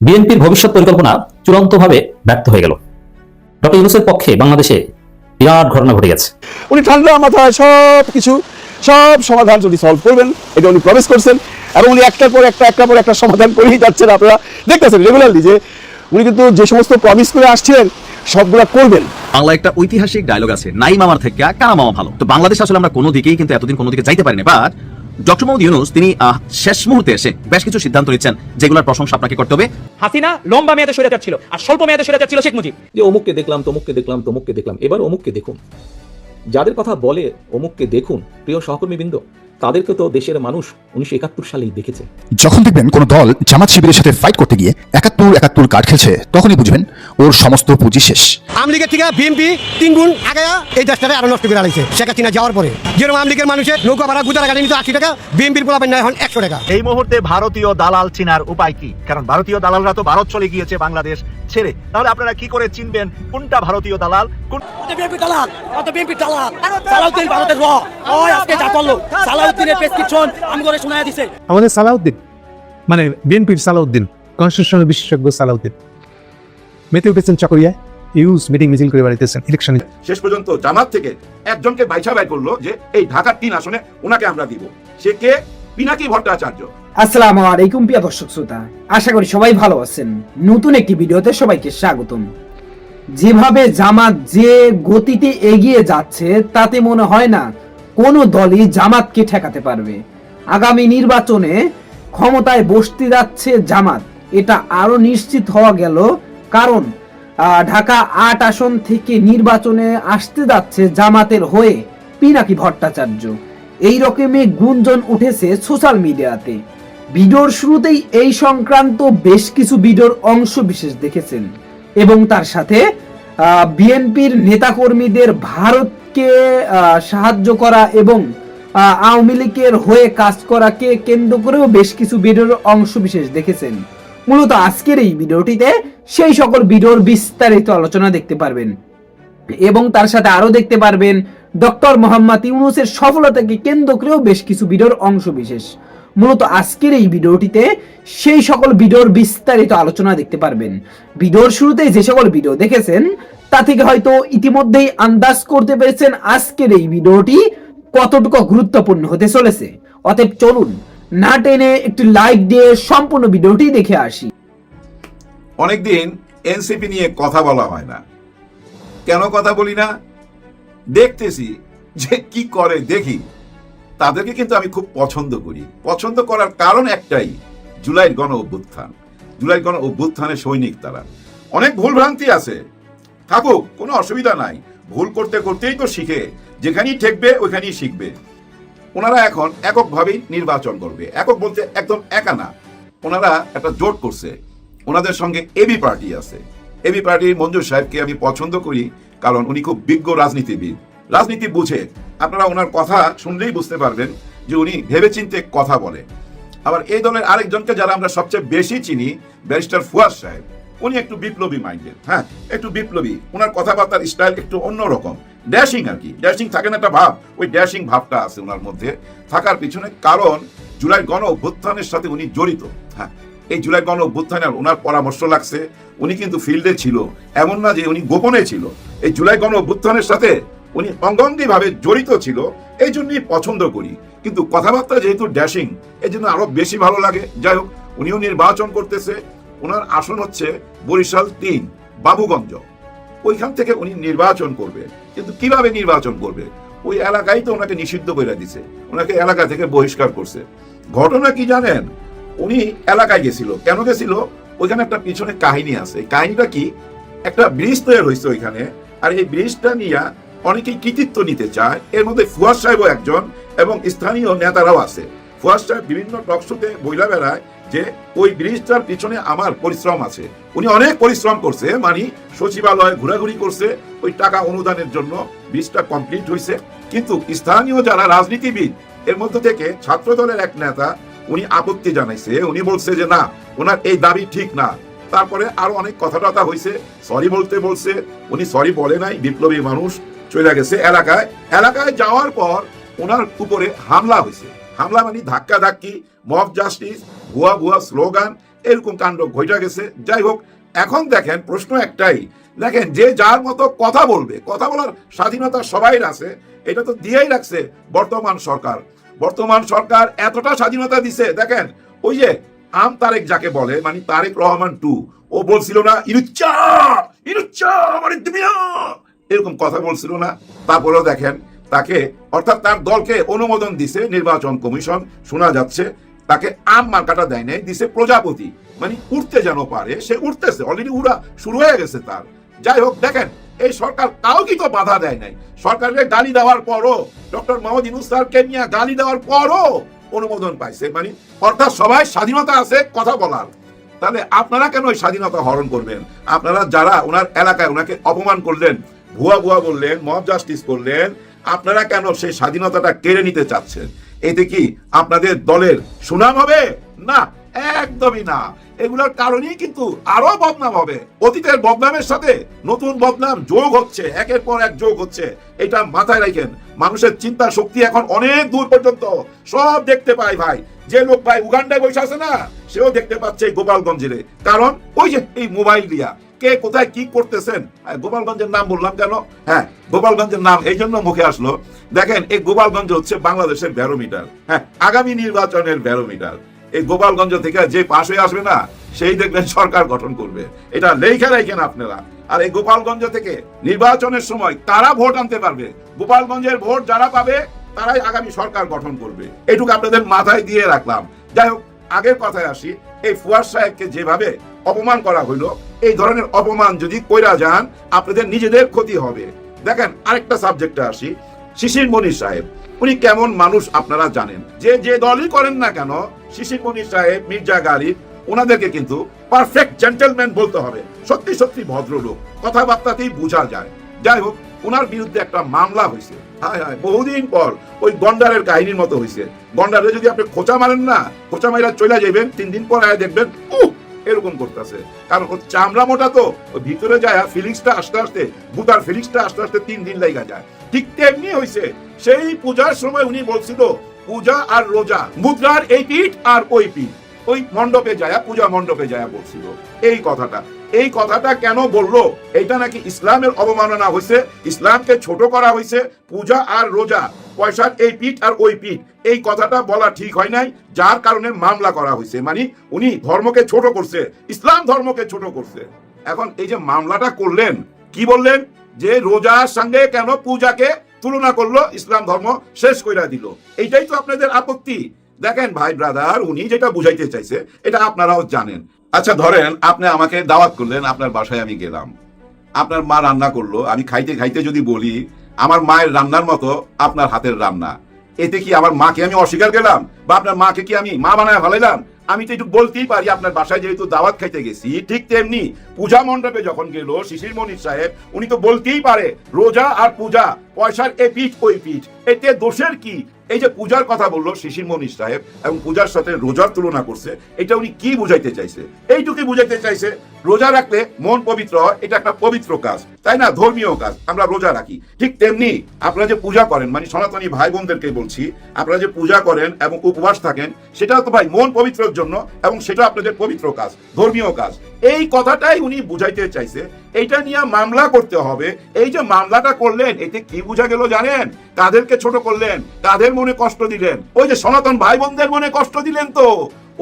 বিএনপির ভবিষ্যৎ পরিকল্পনা চূড়ান্তভাবে ব্যর্থ হয়ে গেল। ডক্টর ইউনুসের পক্ষে বাংলাদেশে বিরাট ঘটনা ঘটে গেছে। উনি ঠান্ডা মাথায় সব কিছু সব সমাধান যদি সলভ করবেন এটা উনি প্রবেশ করছেন এবং উনি একটার পর একটা একটার পর একটা সমাধান করেই যাচ্ছেন আপনারা দেখতেছেন রেগুলারলি যে উনি কিন্তু যে সমস্ত প্রমিস করে আসছেন সবগুলা করবেন। বাংলা একটা ঐতিহাসিক ডায়লগ আছে নাই মামার থেকে কানা মামা ভালো? তো বাংলাদেশ আসলে আমরা কোনো দিকেই কিন্তু এতদিন কোনো দিকে যাইতে পারিনি বাট ডক্টর মোহাম্মদ ইউনুস তিনি শেষ মুহূর্তে এসে বেশ কিছু সিদ্ধান্ত নিচ্ছেন যেগুলোর প্রশংসা আপনাকে করতে হবে। হাসিনা লম্বা মেয়াদে সরে ছিল আর স্বল্প মেয়াদে সরে ছিল শেখ মুজিব। যে অমুককে দেখলাম তমুককে দেখলাম তমুককে দেখলাম এবার অমুককে দেখুন। যাদের কথা বলে অমুককে দেখুন প্রিয় সহকর্মীবৃন্দ তাদেরকে তো দেশের মানুষ উনিশশো একাত্তর সালেই দেখেছে। যখন দেখবেন কোনো দল জামাত শিবিরের সাথে ফাইট করতে গিয়ে একাত্তর একাত্তর কার্ড খেলছে তখনই বুঝবেন ওর সমস্ত পুঁজি শেষ। আওয়ামী লীগের থেকে বিএনপি তিন গুণ আগে এই দেশটাকে আরও নষ্ট করে আলাইছে শেখ হাসিনা যাওয়ার পরে। যেরকম আওয়ামী লীগের মানুষের নৌকা ভাড়া গুজারা গাড়ি নিত আশি টাকা বিএনপির পোলাপেন এখন একশো টাকা। এই মুহূর্তে ভারতীয় দালাল চিনার উপায় কি? কারণ ভারতীয় দালালরা তো ভারত চলে গিয়েছে বাংলাদেশ ছেড়ে। তাহলে আপনারা কি করে চিনবেন কোনটা ভারতীয় দালাল কোন বিএনপি দালাল? দালাল? সালাউদ্দিন ভারতের র। আজকে যা করল। সালাউদ্দিনের প্রেসক্রিপশন আমি করে শোনায় দিছে। আমাদের সালাউদ্দিন মানে বিএনপির সালাউদ্দিন কনস্টিটিউশনাল বিশেষজ্ঞ সালাউদ্দিন। মেতে উঠেছেন চকরিয়া ইউজ মিটিং মিছিল করে বাড়িতেছেন ইলেকশনে শেষ পর্যন্ত জামাত থেকে একজনকে বাইছা বাই করল যে এই ঢাকার তিন আসনে ওনাকে আমরা দিব। সে কে? পিনাকি ভট্টাচার্য। আসসালামু আলাইকুম প্রিয় দর্শক শ্রোতা। আশা করি সবাই ভালো আছেন। নতুন একটি ভিডিওতে সবাইকে স্বাগতম। যেভাবে জামাত যে গতিতে এগিয়ে যাচ্ছে তাতে মনে হয় না কোনো দলই জামাতকে ঠেকাতে পারবে। আগামী নির্বাচনে ক্ষমতায় বসতে যাচ্ছে জামাত। এটা আরও নিশ্চিত হওয়া গেল, কারণ ঢাকা আট আসন থেকে নির্বাচনে আসতে যাচ্ছে জামাতের হয়ে পিনাকি ভট্টাচার্য। এই রকমই গুঞ্জন উঠেছে সোশ্যাল মিডিয়াতে। ভিডিওর শুরুতেই এই সংক্রান্ত বেশ কিছু ভিডিওর অংশ বিশেষ দেখেছেন। এবং তার সাথে বিএনপির নেতাকর্মীদের ভারতকে আহ, সাহায্য করা এবং আওয়ামী লীগের হয়ে কাজ করাকে কেন্দ্র করেও বেশ কিছু ভিডিওর অংশ বিশেষ দেখেছেন। মূলত আজকের এই ভিডিওটিতে সেই সকল ভিডিওর বিস্তারিত আলোচনা দেখতে পারবেন। এবং তার সাথে আরও দেখতে পারবেন ডক্টর মোহাম্মদ ইউনুসের সফলতাকে কেন্দ্র করেও বেশ কিছু ভিডিওর অংশ বিশেষ। মূলত আজকের এই ভিডিওটিতে সেই সকল ভিডিওর বিস্তারিত আলোচনা দেখতে পারবেন। ভিডিওর শুরুতেই যে সকল ভিডিও দেখেছেন তা থেকে হয়তো ইতিমধ্যেই আন্দাজ করতে পেরেছেন আজকের এই ভিডিওটি কতটুকু গুরুত্বপূর্ণ হতে চলেছে। অতএব চলুন না টেনে একটি লাইক দিয়ে সম্পূর্ণ ভিডিওটি দেখে আসি। অনেকদিন এনসিপি নিয়ে কথা বলা হয় না। কেন কথা বলি না? দেখতেছি যে কি করে দেখি। তাদেরকে কিন্তু আমি খুব পছন্দ করি। পছন্দ করার কারণ একটাই জুলাই গণ অভ্যুত্থান জুলাই গণ অভ্যুত্থানের সৈনিক তারা। অনেক ভুলভ্রান্তি আছে। থাকুক, কোনো অসুবিধা নাই। ভুল করতে করতেই তো শিখে, যেখানেই ঠেকবে, ওইখানেই শিখবে। ওনারা এখন এককভাবেই নির্বাচন করবে। একক বলতে একদম একা না। ওনারা একটা জোট করছে। ওনাদের সঙ্গে এবি পার্টি আছে। এবি পার্টির মঞ্জুর সাহেবকে আমি পছন্দ করি, কারণ উনি খুব বিজ্ঞ রাজনীতিবিদ। রাজনীতি বুঝে। আপনারা ওনার কথা শুনলেই বুঝতে পারবেন যে উনি ভেবেচিন্তে কথা বলে। আবার এই দলের আরেকজনকে যারা আমরা সবচেয়ে বেশি চিনি, ব্যারিস্টার ফুয়াদ সাহেব। উনি একটু বিপ্লবী মাইন্ডেড হ্যাঁ একটু বিপ্লবী। ওনার কথাবার্তার স্টাইল একটু অন্যরকম। ড্যাশিং আর কি, ড্যাশিং থাকে না একটা ভাব, ওই ড্যাশিং ভাবটা আছে ওনার মধ্যে। থাকার পিছনে কারণ জুলাই গণ অভ্যুত্থানের সাথে উনি জড়িত হ্যাঁ। এই জুলাই গণ অভ্যুত্থানে ওনার পরামর্শ লাগছে, উনি কিন্তু ফিল্ডে ছিল, এমন না যে উনি গোপনে ছিল। এই জুলাই গণ অভ্যুত্থানের সাথে উনি অঙ্গাঙ্গি ভাবে জড়িত ছিল, এই জন্যই পছন্দ করি। কিন্তু কথাবার্তা যেহেতু ড্যাশিং এই জন্য আরও বেশি ভালো লাগে। যাই হোক, উনিও নির্বাচন করতেছে ওনার আসন হচ্ছে বরিশাল তিন, বাবুগঞ্জ। ওইখান থেকে উনি নির্বাচন করবে। কিন্তু কীভাবে নির্বাচন করবে? ওই এলাকায় তো ওনাকে নিষিদ্ধ করে দিছে। ওনাকে এলাকা থেকে বহিষ্কার করছে। ঘটনা কি জানেন? উনি এলাকায় গেছিল। কেন গেছিল? ওইখানে একটা পিছনে কাহিনী আছে। কাহিনীটা কি? একটা ব্রিজ তৈরি হয়েছে ওইখানে। আর এই ব্রিজটা নিয়ে অনেকেই কৃতিত্ব নিতে চায়। এর মধ্যে ফুয়াদ সাহেবও একজন এবং স্থানীয় নেতারাও আছে। ফুয়াদ সাহেব বিভিন্ন টকশোতে বইলা বেড়ায়। যে ওই ব্রিজটার পিছনে আমার পরিশ্রম আছে। উনি অনেক পরিশ্রম করছে মানে সচিবালয় ঘোরাঘুরি করছে, ওই টাকা অনুদানের জন্য ব্রিজটা কমপ্লিট হয়েছে কিন্তু স্থানীয় যারা রাজনীতিবিদ, এর মধ্যে থেকে ছাত্র দলের এক নেতা উনি আপত্তি জানাইছে। উনি বলছে যে, না, ওনার এই দাবি ঠিক না। তারপরে আরও অনেক কথা টথা হয়েছে সরি বলতে বলছে, উনি সরি বলে নাই, বিপ্লবী মানুষ চলে গেছে এলাকায়। এলাকায় যাওয়ার পর ওনার উপরে হামলা হয়েছে হামলা মানে ধাক্কা ধাক্কি মব জাস্টিস ভুয়া ভুয়া স্লোগান এরকম কাণ্ড ঘটা গেছে। যাই হোক, এখন দেখেন, প্রশ্ন একটাই। দেখেন, যে যার মতো কথা বলবে, কথা বলার স্বাধীনতা সবাই আছে, এটা তো দিয়েই রাখছে বর্তমান সরকার। বর্তমান সরকার এতটা স্বাধীনতা দিছে, দেখেন, ওই যে আম তারেক যাকে বলে মানে তারেক রহমান টু, ও বলছিল না ইনুচ্চা আমার দুনিয়া এরকম কথা বলছিল না। তারপরেও দেখেন তাকে, অর্থাৎ তার দলকে অনুমোদন দিছে নির্বাচন কমিশন, শোনা যাচ্ছে, তাকে আম মার্কাটা দেয় নাই, দিছে প্রজাপতি। মানে উঠতে যেন পারে, সে উঠতেছে অলরেডি উড়া শুরু হয়ে গেছে তার। যাই হোক, দেখেন, এই সরকার তাও কি তো বাধা দেয় নাই। সরকারকে গালি দেওয়ার পরও, ডক্টর মোহাম্মদ ইনুস স্যারকে নিয়ে গালি দেওয়ার পরও অনুমোদন পাইছে। মানে অর্থাৎ সবাই স্বাধীনতা আছে, কথা বলার। তাহলে আপনারা কেন ওই স্বাধীনতা হরণ করবেন? আপনারা যারা ওনার এলাকায় ওনাকে অপমান করলেন, ভুয়া ভুয়া বললেন মব জাস্টিস করলেন আপনারা কেন সেই স্বাধীনতাটা কেড়ে নিতে চাচ্ছেন? এতে কি আপনাদের দলের সুনাম হবে? না, একদমই না। এগুলোর কারণেই কিন্তু আরও বদনাম হবে। অতীতের বদনামের সাথে নতুন বদনাম যোগ হচ্ছে, একের পর এক যোগ হচ্ছে। এটা মাথায় রাখেন, মানুষের চিন্তা শক্তি এখন অনেক দূর পর্যন্ত। সব দেখতে পায় ভাই। যে লোক ভাই উগান্ডায় বসে আছে না, সেও দেখতে পাচ্ছে গোপালগঞ্জে কারণ ওই যে এই মোবাইল দিয়া। কে কোথায় কি করতেছেন? গোপালগঞ্জের নাম বললাম কেন? হ্যাঁ গোপালগঞ্জের নাম এই জন্য মুখে আসলো। দেখেন, এই গোপালগঞ্জ হচ্ছে বাংলাদেশের ব্যারোমিটার। হ্যাঁ আগামী নির্বাচনের ব্যারোমিটার। এই গোপালগঞ্জ থেকে যে পাশ হয়ে আসবে না, সেই দেখবেন সরকার গঠন করবে। এটা লেখা রাখেন আপনারা। আর এই গোপালগঞ্জ থেকে নির্বাচনের সময় তারা ভোট আনতে পারবে। গোপালগঞ্জের ভোট যারা পাবে, তারাই আগামী সরকার গঠন করবে। এটুকু আপনাদের মাথায় দিয়ে রাখলাম। যাই হোক, আগের কথায় আসি। এই ফুয়ার সাহেবকে যেভাবে অপমান করা হইল। এই ধরনের অপমান যদি কইরা যান আপনাদের নিজেদের ক্ষতি হবে। দেখেন আরেকটা সাবজেক্টে আসি শিশির মনির সাহেব। উনি কেমন মানুষ আপনারা জানেন। যে যে দলই করেন না কেন শিশির মনির সাহেব মির্জা গালিব ওনাদেরকে কিন্তু পারফেক্ট জেন্টেলম্যান বলতে হবে। সত্যি সত্যি ভদ্রলোক। কথাবার্তাতেই বোঝা যায়। যাই হোক ওনার বিরুদ্ধে একটা মামলা হয়েছে হায় হায় বহুদিন পর ওই গন্ডারের কাহিনীর মতো হয়েছে গন্ডারে যদি আপনি খোঁচা মারেন না খোঁচা মাইরা চলে যাবেন তিন দিন পর আয় দেখবেন উহ, এরকম করতেছে। কারণ চামড়া মোটা তো ভিতরে যায় ফিলিংসটা আস্তে আস্তে বুতার ফিলিংসটা আস্তে আস্তে তিন দিন লাগা যায়। ঠিক তেমনি হয়েছে সেই পূজার সময় উনি বলছিল, পূজা আর রোজা, মুদ্রার এই পিঠ আর ওই পিঠ। ওই মণ্ডপে যায়, পূজা মণ্ডপে যায় বলছিল। এই কথাটা। এই কথাটা কেন বলল? এটা নাকি ইসলামের অবমাননা হয়েছে ইসলামকে ছোট করা হয়েছে পূজা আর রোজা। পয়সার এই পিঠ আর ওই পিঠ। এই কথাটা বলা ঠিক হয় নাই, যার কারণে মামলা করা হয়েছে। মানে উনি ধর্মকে ছোট করছে, ইসলাম ধর্মকে ছোট করছে। এখন এই যে মামলাটা করলেন, কি বললেন? যে রোজার সঙ্গে কেন পূজাকে তুলনা করল, ইসলাম ধর্ম শেষ কইরা দিল। এইটাই তো আপনাদের আপত্তি। দেখেন ভাই ব্রাদার, উনি যেটা বুঝাইতে চাইছে, এটা আপনারাও জানেন। আচ্ছা ধরেন আপনি আমাকে দাওয়াত করলেন, আপনার বাসায় আমি গেলাম। আপনার মা রান্না করল, আমি খাইতে খাইতে যদি বলি আমার মায়ের রান্নার মতো আপনার হাতের রান্না। এতে কি আমার মাকে আমি অস্বীকার গেলাম বা আপনার মাকে কি আমি মা বানায় ভালাইলাম আমি তো একটু বলতেই পারি, আপনার বাসায় যেহেতু দাওয়াত খাইতে গেছি, ঠিক তেমনি পূজা মণ্ডপে যখন গেল শিশির মনির সাহেব, উনি তো বলতেই পারে, রোজা আর পূজা। পয়সার এ পিঠ, ওই পিঠ। এতে দোষের কি? এই যে পূজার কথা বলল শিশির মনির সাহেব এবং পূজার সাথে রোজার তুলনা করছে, এটা উনি কি বুঝাইতে চাইছে? এইটুকুই বুঝাইতে চাইছে, রোজা রাখলে মন পবিত্র হয়, এটা একটা পবিত্র কাজ। তাই না? ধর্মীয় কাজ, আমরা রোজা রাখি। ঠিক তেমনি আপনারা যে পূজা করেন মানে সনাতনী ভাই বোনদেরকে বলছি, আপনারা যে পূজা করেন এবং উপবাস থাকেন, সেটা তো ভাই মন পবিত্রের জন্য এবং সেটা আপনাদের পবিত্র কাজ, ধর্মীয় কাজ। এই কথাটাই উনি বুঝাইতে চাইছে, এইটা নিয়ে মামলা করতে হবে। এই যে মামলাটা করলেন, এতে কি বোঝা গেল জানেন? তাদেরকে ছোট করলেন, তাদের মনে কষ্ট দিলেন। ওই যে সনাতন ভাই বোনদের মনে কষ্ট দিলেন তো।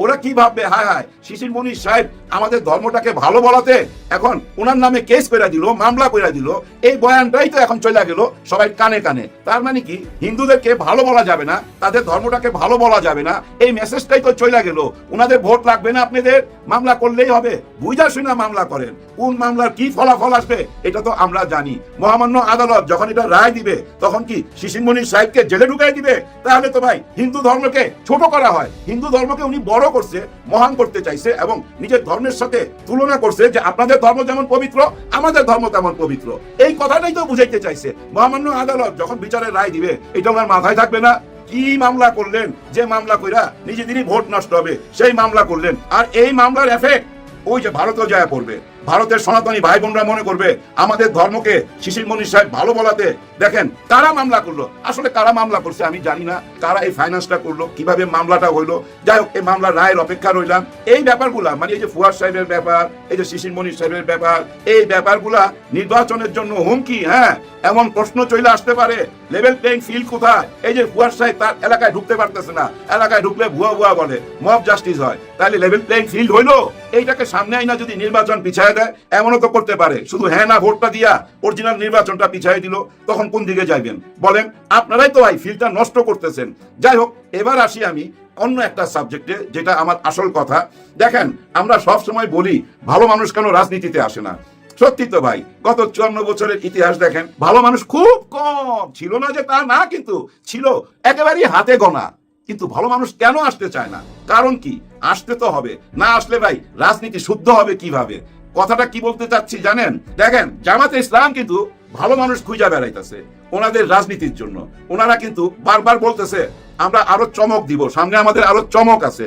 ওরা কি ভাববে? হায় হায়, শিশির মনির সাহেব আমাদের ধর্মটাকে ভালো বলাতে এখন ওনার নামে কেস করে দিল, মামলা করে দিল, এই বয়ানটাই তো এখন চলে গেল সবাই কানে কানে। তার মানে কি, হিন্দুদেরকে ভালো বলা যাবে না, তাদের ধর্মটাকে ভালো বলা যাবে না, এই মেসেজটাই তো চলে গেল। ওনাদের ভোট লাগবে না আপনাদের? মামলা করলেই হবে। বুঝা শুনা মামলা করেন। কোন মামলার কি ফলাফল আসবে, এটা তো আমরা জানি। মহামান্য আদালত যখন এটা রায় দিবে, তখন কি শিশিরমণির সাহেবকে জেলে ঢুকাই দিবে? তাহলে তো ভাই, হিন্দু ধর্মকে ছোট করা হয়। হিন্দু ধর্মকে উনি বড় করছে, মহান করতে চাইছে এবং নিজের ধর্মের সাথে তুলনা করছে যে আপনাদের ধর্ম যেমন পবিত্র, আমাদের ধর্ম তেমন পবিত্র। এই কথাটাই তো বুঝাইতে চাইছে মহামান্য আদালত, যখন বিচারের রায় দিবে, এটা আমার মাথায় থাকবে না। কি মামলা করলেন, যে মামলা কইরা নিজেদেরই ভোট নষ্ট হবে, সেই মামলা করলেন। আর এই মামলার এফেক্ট ওই যে ভারতও যায় পড়বে। ভারতের সনাতনী ভাই বোনরা মনে করবে, আমাদের ধর্মকে শিশির মনির সাহেব ভালো বলাতে, দেখেন কারা মামলা করল। আসলে কারা মামলা করছে আমি জানি না, কারা এই ফাইন্যান্সটা করল, কীভাবে মামলাটা হইল। যাই হোক, এই মামলার রায়ের অপেক্ষা রইলাম। এই ব্যাপারগুলা মানে এই যে ফুয়াদ সাহেবের ব্যাপার, এই যে শিশির মনির সাহেবের ব্যাপার, এই ব্যাপারগুলা নির্বাচনের জন্য হুমকি হ্যাঁ এমন প্রশ্ন চলে আসতে পারে। লেভেল প্লেইং ফিল্ড কোথায়? এই যে ফুয়াদ সাহেব তার এলাকায় ঢুকতে পারতেছে না। এলাকায় ঢুকলে ভুয়া ভুয়া বলে মব জাস্টিস হয়। তাহলে লেভেল প্লেইং ফিল্ড হইল। এইটাকে সামনে আইনা যদি নির্বাচন পিছায় দেয়, এমনও তো করতে পারে। শুধু হ্যাঁ না, ভোটটা দিয়া অরিজিনাল নির্বাচনটা পিছাই দিল, তখন কোন দিকে যাইবেন? বলেন, আপনারাই তো ভাই ফিল্ডটা নষ্ট করতেছেন। যাই হোক, এবার আসি আমি অন্য একটা সাবজেক্টে যেটা আমার আসল কথা। দেখেন, আমরা সব সময় বলি, ভালো মানুষ কেন রাজনীতিতে আসে না? সত্যি তো ভাই, গত চুয়ান্ন বছরের ইতিহাস দেখেন, ভালো মানুষ খুব কম। ছিল না যে তা না কিন্তু ছিল, একেবারেই হাতে গোনা। কিন্তু ভালো মানুষ কেন আসতে চায় না? কারণ কি? আসতে তো হবে। না আসলে ভাই, রাজনীতি শুদ্ধ হবে কীভাবে? কথাটা কি বলতে চাচ্ছি জানেন? দেখেন, জামাতে ইসলাম কিন্তু ভালো মানুষ খুঁজা বেড়াইতেছে ওনাদের রাজনীতির জন্য। ওনারা কিন্তু বারবার বলতেছে, আমরা আরও চমক দিব, সামনে আমাদের আরও চমক আছে।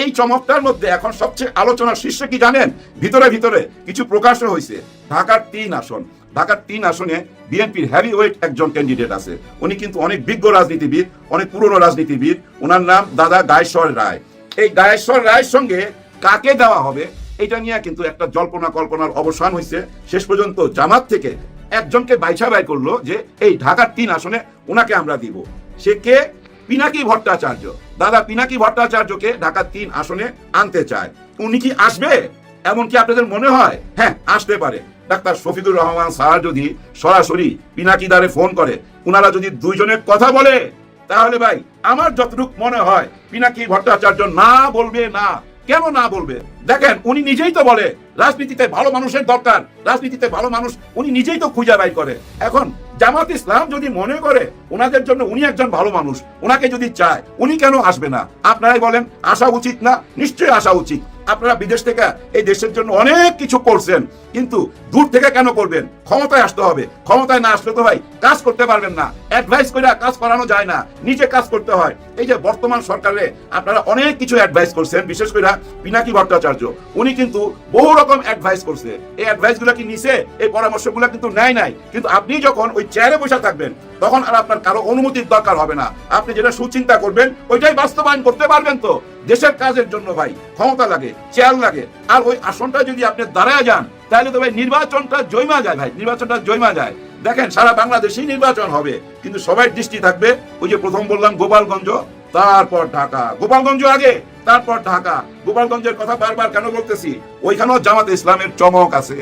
এই চমকটার মধ্যে এখন সবচেয়ে আলোচনার শীর্ষে কি জানেন? ভিতরে ভিতরে কিছু প্রকাশও হয়েছে ঢাকার তিন আসন। ঢাকার তিন আসনে বিএনপির হ্যাভি ওয়েট একজন ক্যান্ডিডেট আছে। উনি কিন্তু অনেক বিজ্ঞ রাজনীতিবিদ, অনেক পুরনো রাজনীতিবিদ। ওনার নাম দাদা গায়েশ্বর রায়। এই গায়েশ্বর রায়ের সঙ্গে কাকে দেওয়া হবে এটা নিয়ে কিন্তু একটা জল্পনা কল্পনার অবসান হয়েছে। শেষ পর্যন্ত জামাত থেকে একজনকে বাইছা বাই করল যে, এই ঢাকার তিন আসনে ওনাকে আমরা দিব। সে কে? পিনাকি ভট্টাচার্য। দাদা পিনাকি ভট্টাচার্যকে ঢাকার তিন আসনে আনতে চায়। উনি কি আসবে? এমন কি আপনাদের মনে হয়? হ্যাঁ আসতে পারে। ডাক্তার শফিদুর রহমান স্যার যদি সরাসরি পিনাকি দ্বারে ফোন করে ওনারা যদি দুইজনে কথা বলে তাহলে ভাই, আমার যতটুকু মনে হয়, পিনাকি ভট্টাচার্য না বলবে না। কেন না বলবে? দেখেন, উনি নিজেই তো বলে, রাজনীতিতে ভালো মানুষের দরকার, রাজনীতিতে ভালো মানুষ উনি নিজেই তো খুঁজে বাই করে। এখন জামাত ইসলাম যদি মনে করে ওনাদের জন্য উনি একজন ভালো মানুষ ওনাকে যদি চায়, উনি কেন আসবে না? আপনারাই বলেন, আসা উচিত না? নিশ্চয়ই আসা উচিত। আপনারা বিদেশ থেকে এই দেশের জন্য অনেক কিছু করছেন, কিন্তু দূর থেকে কেন করবেন? ক্ষমতায় আসতে হবে। ক্ষমতায় না আসলে তো ভাই কাজ করতে পারবেন না। অ্যাডভাইস করে কাজ করানো যায় না। নিজে কাজ করতে হয়। এই যে বর্তমান সরকারে আপনারা অনেক কিছু অ্যাডভাইস করছেন, বিশেষ করে পিনাকি ভট্টাচার্য। উনি কিন্তু বহু রকম অ্যাডভাইস করছে। এই অ্যাডভাইসগুলা কি নিছে? এই পরামর্শগুলো কিন্তু নেয় নাই। কিন্তু আপনি যখন ওই চেয়ারে বসে থাকবেন, তখন আর আপনার কারও অনুমতির দরকার হবে না। আপনি যেটা সুচিন্তা করবেন, ওইটাই বাস্তবায়ন করতে পারবেন তো। দেশের কাজের জন্য ভাই, ক্ষমতা লাগে, চেয়ার লাগে। আর ওই আসনটা যদি আপনি দাঁড়ায় যান, তাহলে তো ভাই নির্বাচনটা জয়মা যায় ভাই, নির্বাচনটা জয়মা যায়। দেখেন, সারা বাংলাদেশেই নির্বাচন হবে, কিন্তু সবাই দৃষ্টি থাকবে, ওই যে প্রথম বললাম, গোপালগঞ্জ, তারপর ঢাকা। গোপালগঞ্জ আগে, তারপর ঢাকা। গোপালগঞ্জের কথা বারবার কেন বলতেছি? ওইখানেও জামাত ইসলামের চমক আছে।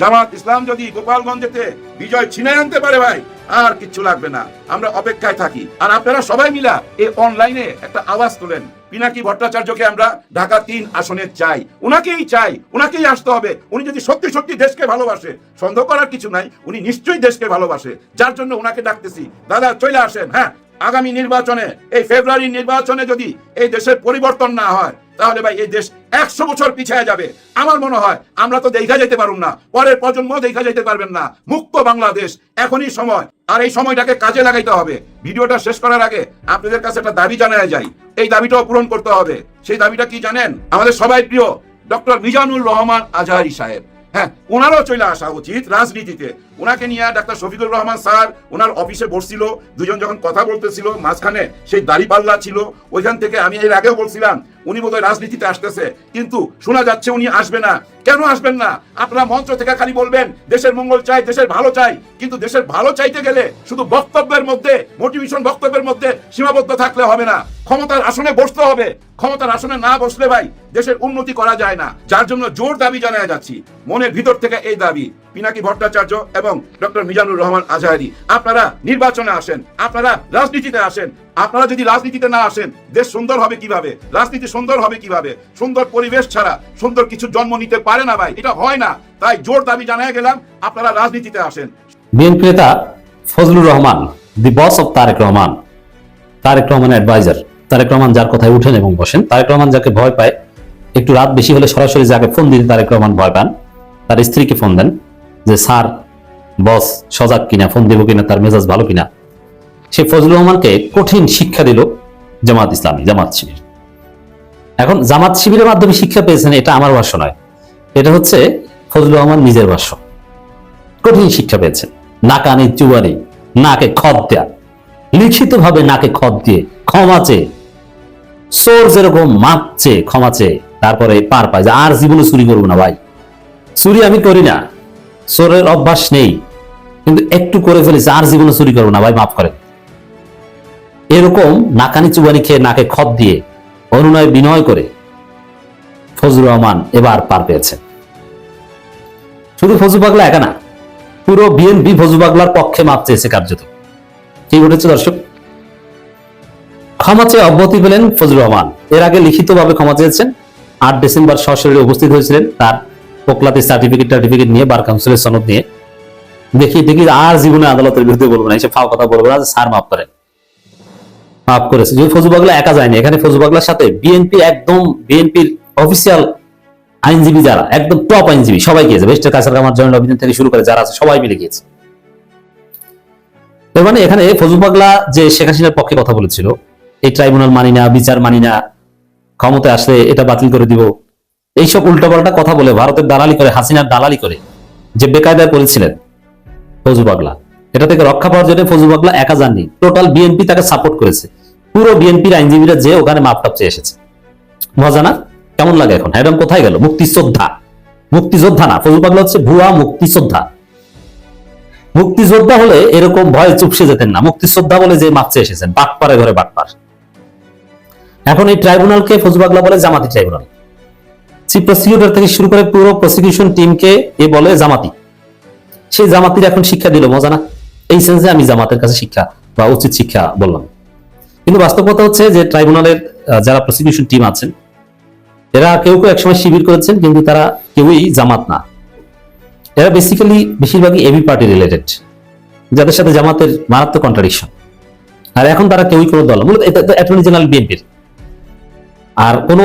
জামাত ইসলাম যদি গোপালগঞ্জেতে বিজয় ছিনায় আনতে পারে ভাই আর কিচ্ছু লাগবে না। আমরা অপেক্ষায় থাকি। আর আপনারা সবাই মিলা এই অনলাইনে একটা আওয়াজ তোলেন। পিনাকি ভট্টাচার্যকে আমরা ঢাকা তিন আসনে চাই। উনাকেই চাই। উনাকেই আসতে হবে। উনি যদি সত্যি সত্যি দেশকে ভালোবাসে, সন্দেহ করার কিছু নাই, উনি নিশ্চয়ই দেশকে ভালোবাসে। যার জন্য উনাকে ডাকতেছি। দাদা, চলে আসেন হ্যাঁ? আগামী নির্বাচনে, এই ফেব্রুয়ারি নির্বাচনে যদি এই দেশের পরিবর্তন না হয় তাহলে ভাই, এই দেশ একশো বছর পিছিয়ে যাবে। আমার মনে হয় আমরা তো দেখা যেতে পারুম না। পরের প্রজন্ম দেখা যেতে পারবেন না। মুক্ত বাংলাদেশ, এখনই সময়। আর এই সময়টাকে কাজে লাগাইতে হবে। ভিডিওটা শেষ করার আগে আপনাদের কাছে একটা দাবি জানায় যাই। এই দাবিটাও পূরণ করতে হবে। সেই দাবিটা কি জানেন? আমাদের সবাই প্রিয় ডক্টর মিজানুর রহমান আজহারি সাহেব। হ্যাঁ ওনারও চলে আসা উচিত রাজনীতিতে। ওনাকে নিয়ে ডাক্তার শফিকুর রহমান স্যার ওনার অফিসে বসছিল। দুজন যখন কথা বলতেছিল, মাঝখানে সেই দাড়ি পাল্লা ছিল। ওইখান থেকে আমি এর আগেও বলছিলাম উনি বোধহয় রাজনীতিতে আসতেছে। কিন্তু শোনা যাচ্ছে উনি আসবে না। কেন আসবেন না? আপনারা মঞ্চ থেকে খালি বলবেন, দেশের মঙ্গল চাই, দেশের ভালো চাই। কিন্তু দেশের ভালো চাইতে গেলে শুধু বক্তব্যের মধ্যে মোটিভেশন বক্তব্যের মধ্যে সীমাবদ্ধ থাকলে হবে না। ক্ষমতার আসনে বসতে হবে। ক্ষমতার আসনে না বসলে ভাই, দেশের উন্নতি করা যায় না। যার জন্য জোর দাবি জানায় যাচ্ছি। মনের ভিতর থেকে এই দাবি, পিনাকি ভট্টাচার্য এবং ডক্টর মিজানুর রহমান আজহারি আপনারা নির্বাচনে আসেন, আপনারা রাজনীতিতে আসেন, আপনারা যদি রাজনীতিতে না আসেন, দেশ সুন্দর হবে কীভাবে? রাজনীতি সুন্দর হবে কীভাবে? সুন্দর পরিবেশ ছাড়া সুন্দর কিছু জন্ম নিতে পারে না ভাই, এটা হয় না। তাই জোর দাবি জানায় গেলাম, আপনারা রাজনীতিতে আসেন। বিএনপি নেতা Fazlur Rahman the boss of Tarique Rahman. Tarique Rahman adviser Tarique Rahman যার কথায় উঠেন এবং বসেন। তারেক রহমান যাকে ভয় পায়, একটু রাত বেশি হলে সরাসরি যাকে ফোন দিতে তারেক রহমান ভয় পান, তার স্ত্রীকে ফোন দেন যে, স্যার বস সজাগ কিনা ফোন দেবো কিনা, তার মেজাজ ভালো কিনা? সে ফজলুর রহমানকে কঠিন শিক্ষা দিল জামাত ইসলামী, জামাত শিবির। এখন জামাত শিবিরের মাধ্যমে শিক্ষা পেয়েছেন, এটা আমার ভাষ্য নয়। এটা হচ্ছে ফজলুর রহমান নিজের ভাষ্য। কঠিন শিক্ষা পেয়েছেন। নাকানি চুয়ারি নাকে খদ দেয়া লিখিত ভাবে নাকে খদ দিয়ে ক্ষমা চেয়ে, চোর যেরকম মাপ চেয়ে ক্ষমা চেয়ে তারপরে পার পায় যে আর জীবনে চুরি করব না ভাই। চুরি আমি করি না, চোরের অভ্যাস নেই, কিন্তু একটু করে ফেলেছে, আর জীবনে চুরি করব না ভাই, মাফ করে এরকম নাকানি চুবানি খেয়ে নাকে খত দিয়ে অনুনয় বিনয় করে ফজলুর রহমান এবার পার পেয়েছে শুধু ফজু পাগলা একা না, পুরো বিএনপি ফজু পাগলার পক্ষে মাপ চেয়েছে কার্যত। কি ঘটেছে দর্শক? ক্ষমা চেয়ে অব্যাহতি পেলেন ফজলুর রহমান। এর আগে লিখিতভাবে ক্ষমা চেয়েছেন। আট ডিসেম্বর সশরীরে উপস্থিত হয়েছিলেন। তার পোকলাতে সার্টিফিকেট টার্টিফিকেট নিয়ে, বার কাউন্সিলের সনদ নিয়ে। দেখি দেখি, আর জীবনে আদালতের বিরুদ্ধে বলব না এসে ফাও কথা বলব না স্যার মাফ করেন। মাফ করেছে। যদি ফজু পাগলা একা যায়নি, এখানে ফজু পাগলার সাথে বিএনপি একদম বিএনপির অফিসিয়াল আইনজীবী যারা, একদম টপ আইনজীবী, সবাই গিয়েছে। বেস্টার কাছার কামার জয়েন্ট অভিযান থেকে শুরু করে যারা আছে, সবাই মিলে গিয়েছে। তার মানে এখানে ফজু পাগলা যে শেখ হাসিনার পক্ষে কথা বলেছিল, এই ট্রাইব্যুনাল মানি না, বিচার মানি না, ক্ষমতায় আসলে এটা বাতিল করে দিব, এইসব উল্টোপাল্টা কথা বলে ভারতের দালালি করে, হাসিনার দালালি করে যে বেকায়দায় করেছিলেন ফজু পাগলা, এটা থেকে রক্ষা পাওয়ার জন্য ফজু পাগলা একা যাননি। টোটাল বিএনপি তাকে সাপোর্ট করেছে। পুরো বিএনপির আইনজীবীরা যে ওখানে মাপটাপ চেয়ে এসেছে। মজা না? কেমন লাগে এখন? হ্যাডম কোথায় গেল? মুক্তিযোদ্ধা। মুক্তিযোদ্ধা না ফজু পাগলা হচ্ছে ভুয়া মুক্তিযোদ্ধা। মুক্তিযোদ্ধা হলে এরকম ভয়ে চুপসে যেতেন না। মুক্তিযোদ্ধা বলে যে মাপচে এসেছেন, বাটপারে ঘরে বাটপার। এখন এই ট্রাইব্যুনালকে ফজু পাগলা বলে জামাতি ট্রাইব্যুনাল। চিফ প্রসিকিউটর থেকে শুরু করে পুরো প্রসিকিউশন টিমকে এ বলে জামাতি। সেই জামাতির এখন শিক্ষা দিল, মজা না? এই সেন্সে আমি জামাতের কাছে শিক্ষা বা উচিত শিক্ষা বললাম। কিন্তু বাস্তবতা হচ্ছে যে ট্রাইব্যুনালের যারা প্রসিকিউশন টিম আছেন এরা কেউ কেউ একসময় শিবির করেছেন, কিন্তু তারা কেউই জামাত না। এরা বেসিক্যালি বেশিরভাগই এবি পার্টি রিলেটেড যাদের সাথে জামাতের মারাত্মক কন্ট্রাডিকশন আর এখন তারা কেউই কোনো দল মূলত অ্যাটর্নি জেনারেল বিএনপির আর কোনো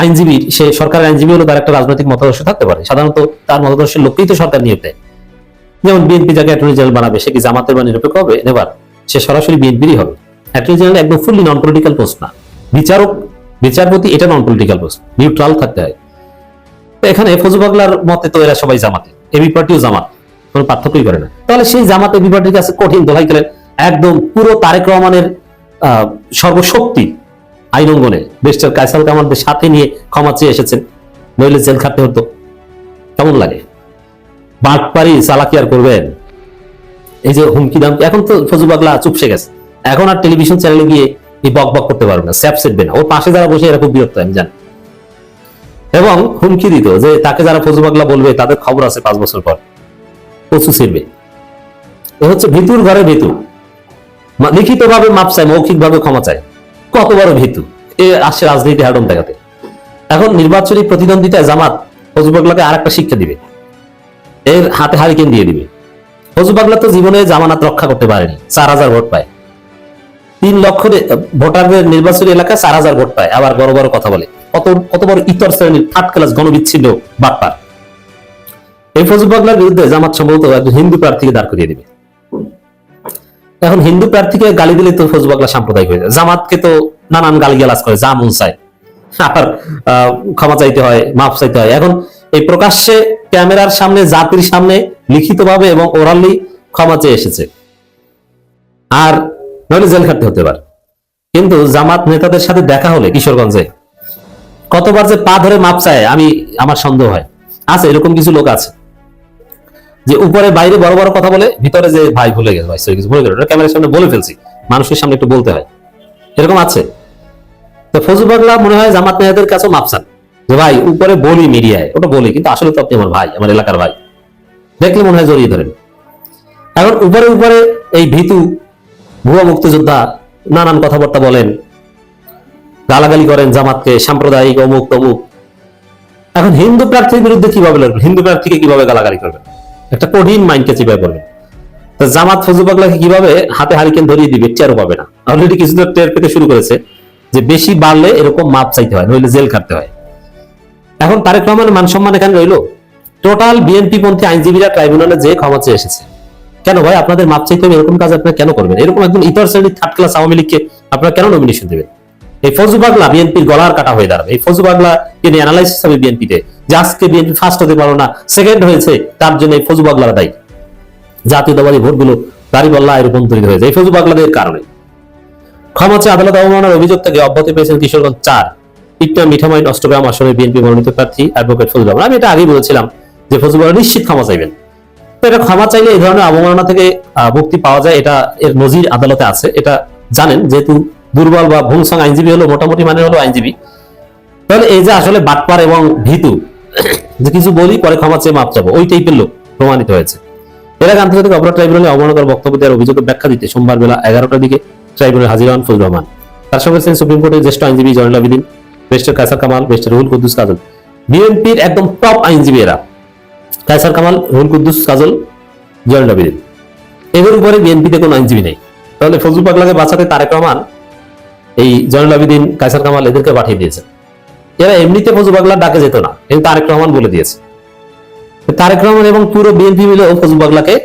আইনজীবীর সে সরকারের আইনজীবী হলো তার একটা রাজনৈতিক মতাদর্শ থাকতে পারে। সাধারণত তার মতাদর্শের লোককেই তো সরকার নিয়োগ দেয়। যেমন বিএনপি যাকে অ্যাটর্নি জেনারেল বানাবে, সে কি জামাতের বা নিরপেক্ষ হবে? নেবার সে সরাসরি বিএনপিরই হবে। অ্যাটর্নি জেনারেল একদম ফুললি নন পলিটিক্যাল পোস্ট না। বিচারক বিচারপতি, এটা নন পলিটিক্যাল পোস্ট নিউট্রাল থাকতে হয়। তো এখানে ফজু পাগলার মতে তো এরা সবাই জামাতে। এবি পার্টিও জামাত, কোনো পার্থক্যই করে না। তাহলে সেই জামাত এবি পার্টির কাছে কঠিন দোহাই গেলেন একদম পুরো তারেক রহমানের সর্বশক্তি আইন অঙ্গনে বেস্টার কাইসাল কামারদের সাথে নিয়ে ক্ষমা চেয়ে এসেছেন। নইলে জেল খাটতে হতো। কেমন লাগে? বাট পারি চালাকি আর করবেন? এই যে হুমকি দাম এখন তো ফজু পাগলা চুপসে গেছে। এখন আর টেলিভিশন চ্যানেলে গিয়ে বক বক করতে পারবে না, স্যাপ সেটবে না। ওর পাশে যারা বসে এরা খুব বিরক্ত, আমি জানি। এবং হুমকি দিত যে তাকে যারা ফজু পাগলা বলবে, তাদের খবর আছে পাঁচ বছর পর। কচু ছিড়বে। এ হচ্ছে ভিতুর ঘরে ভিতু। লিখিত ভাবে মাপ চায় মৌখিক ভাবে ক্ষমা চায়। কত বড় ভিতু। এ আসছে রাজনীতি হাডম দেখাতে। এখন নির্বাচনী প্রতিদ্বন্দ্বিতায় জামাত ফজু পাগলাকে আর একটা শিক্ষা দিবে। এর হাতে হারিকেন দিয়ে দিবে। ফজু পাগলা তো জীবনে জামানাত রক্ষা করতে পারেনি, চার হাজার ভোট পায়। তিন লক্ষ ভোটারদের নির্বাচনী এলাকায় চার হাজার ভোট পায়। আবার বড় বড় কথা বলে। কত কত বড় ইতর শ্রেণির থার্ড ক্লাস গণবিচ্ছিন্ন বাটপার। এই ফজু পাগলার বিরুদ্ধে জামাত সম্ভবত একজন হিন্দু প্রার্থীকে দাঁড় করিয়ে দিবে। এখন হিন্দু প্রার্থীকে গালি দিলে তো ফজু পাগলা সাম্প্রদায়িক হয়ে যায়। জামাতকে তো নানান গালি গালাজ করে, যা মন চায়। আর ক্ষমা চাইতে হয়, মাফ চাইতে হয়। এখন এই প্রকাশ্যে ক্যামেরার সামনে, জাতির সামনে লিখিতভাবে এবং ওরালি ক্ষমা চেয়ে এসেছে। আর নইলে জেল খাটতে হতে পারে। কিন্তু জামাত নেতাদের সাথে দেখা হলে কিশোরগঞ্জে কতবার যে পা ধরে মাপ চায়, আমি, আমার সন্দেহ হয়। আছে, এরকম কিছু লোক আছে। যে উপরে, বাইরে বড় বড় কথা বলে, ভিতরে যে ভাই ভুলে গেছে ভাই কিছু ভুলে গেল ক্যামেরার সামনে বলে ফেলছি। মানুষের সামনে একটু বলতে হয়। এরকম আছে। তো ফজু পাগলা মনে হয় জামাত নেতাদের কাছেও মাপসান যে ভাই, উপরে বলি মিডিয়ায়, ওটা বলি, কিন্তু আসলে তো আপনি আমার ভাই, আমার এলাকার ভাই। দেখলে মনে হয় জড়িয়ে ধরেন। এখন উপরে উপরে এই ভীতু ভুয়া মুক্তিযোদ্ধা নানান কথাবার্তা বলেন, গালাগালি করেন জামাতকে, সাম্প্রদায়িক, অমুক তমুক। এখন হিন্দু প্রার্থীর বিরুদ্ধে কীভাবে লড়বেন? হিন্দু প্রার্থীকে কীভাবে গালাগালি করবেন? একটা কঠিন মাইন্ডকে চিপায় পড়বেন তো জামাত ফজু পাগলাকে কীভাবে হাতে হারিকেন ধরিয়ে দিবে টেরও পাবে না। অলরেডি কিছু তো টের পেতে শুরু করেছে যে বেশি বাড়লে এরকম মাপ চাইতে হয়, নইলে জেল খাটতে হয়। এখন তারেক রহমানের মান সম্মান এখানে রইল। টোটাল বিএনপি পন্থী আইনজীবীরা ট্রাইব্যুনালে যে ক্ষমা চেয়ে এসেছে। কেন ভাই? আপনাদের মাপ চাইতে হবে, এরকম কাজ আপনারা কেন করবেন? এরকম একজন ইতর শ্রেণির থার্ড ক্লাস আওয়ামী লীগকে আপনারা কেন নমিনেশন দেবেন? এই ফজু পাগলা বিএনপির গলার কাটা হয়ে দাঁড়াবে। এই ফজু পাগলা কে অ্যানালাইসিস হবে বিএনপিতে, যে আজকে বিএনপি ফার্স্ট হতে পারো না সেকেন্ড হয়েছে, তার জন্য এই ফজু পাগলারা দায়ী। জাতীয়তাবাদী ভোটগুলো দাঁড়িপাল্লা রূপান্তরিত হয়েছে। এই ফজু পাগলাদের কারণে। ক্ষমা চেয়ে আদালত অবমাননার অভিযোগ থেকে অব্যাহতি পেয়েছেন কিশোরগঞ্জ চার। ইটনা মিঠামাইন অষ্টগ্রাম আসনে বিএনপি মনোনীত প্রার্থী অ্যাডভোকেট ফজুল আমি এটা আগেই বলেছিলাম যে ফজুল নিশ্চিত ক্ষমা চাইবেন। তো এটা ক্ষমা চাইলে এই ধরনের অবমাননা থেকে মুক্তি পাওয়া যায়, এটা এর নজির আদালতে আছে। এটা জানেন, যেহেতু দুর্বল বা ভুংসং আইনজীবী হলো, মোটামুটি মানে হলো আইনজীবী। তাহলে এই যে আসলে বাটপার এবং ভীতু, যে কিছু বলি, পরে ক্ষমা চেয়ে মাপ চাবো। ওই টাইপের লোক প্রমাণিত হয়েছে। এর আন্তর্জাতিক অপরাধ ট্রাইব্যুনালে অবমাননাকর বক্তব্য দেওয়ার অভিযোগের ব্যাখ্যা দিতে সোমবার বেলা এগারোটার দিকে ট্রাইব্যুনালে হাজির হন ফজল রহমান। তার সঙ্গে ছিলেন সুপ্রিম কোর্টের জ্যেষ্ঠ আইনজীবী জয়নুল আবিদিন, বেস্টার কায়সার কামাল, বেস্টার রুহুল কুদ্দুস কাজল। বিএনপির একদম টপ আইনজীবী এরা। কায়সার কামাল রুহুল কুদ্দুস কাজল জয়নুল আবিদিন এদের উপরে বিএনপিতে কোনো আইনজীবী নেই। তাহলে ফজল পাগলাকে বাঁচাতে তারেক রহমান এই জয়নুল আবিদিন কায়সার কামাল এদেরকে পাঠিয়ে দিয়েছে এরা এমনিতে ফজল পাগলার ডাকে যেত না কিন্তু তারেক রহমান বলে দিয়েছে। তারেক রহমান এবং পুরো বিএনপি মিলে ফজল পাগলাকে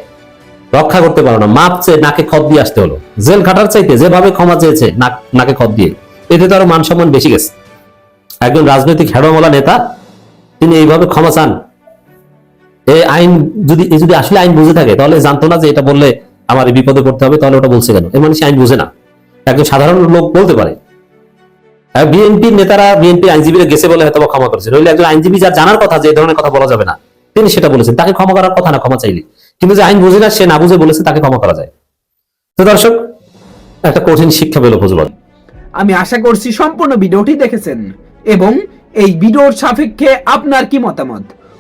রক্ষা করতে পারো না। মাপ চেয়ে নাকে খত দিয়ে আসতে হলো। জেল খাটার চাইতে যেভাবে ক্ষমা চেয়েছে, নাক- নাকে খত দিয়ে। এতে তো আরও মান সম্মান বেশি গেছে। একজন রাজনৈতিক হেডমলা নেতা, তিনি এইভাবে ক্ষমা চান এই আইন যদি যদি আসলে আইন বুঝে থাকে, তাহলে জানতো না যে এটা বললে আমার বিপদে পড়তে হবে, তাহলে ওটা বলছে কেন? এর মানে আইন বুঝে না। একজন সাধারণ লোক বলতে পারে। বিএনপির নেতারা, বিএনপি আইনজীবীরা গেছে বলে হয়তো ক্ষমা করেছে। নইলে একজন আইনজীবী যার জানার কথা, যে ধরনের কথা বলা যাবে না, তিনি সেটা বলেছেন। তাকে ক্ষমা করার কথা না, ক্ষমা চাইলে। কিন্তু যে আইন বুঝে না, সে না বুঝে বলেছে, তাকে ক্ষমা করা যায়। তো দর্শক, একটা কঠিন শিক্ষা পেল ফজল আমি আশা করছি সম্পূর্ণ ভিডিওটি দেখেছেন। এবং এই ভিডিওর সাপেক্ষে আপনার কি মতামত?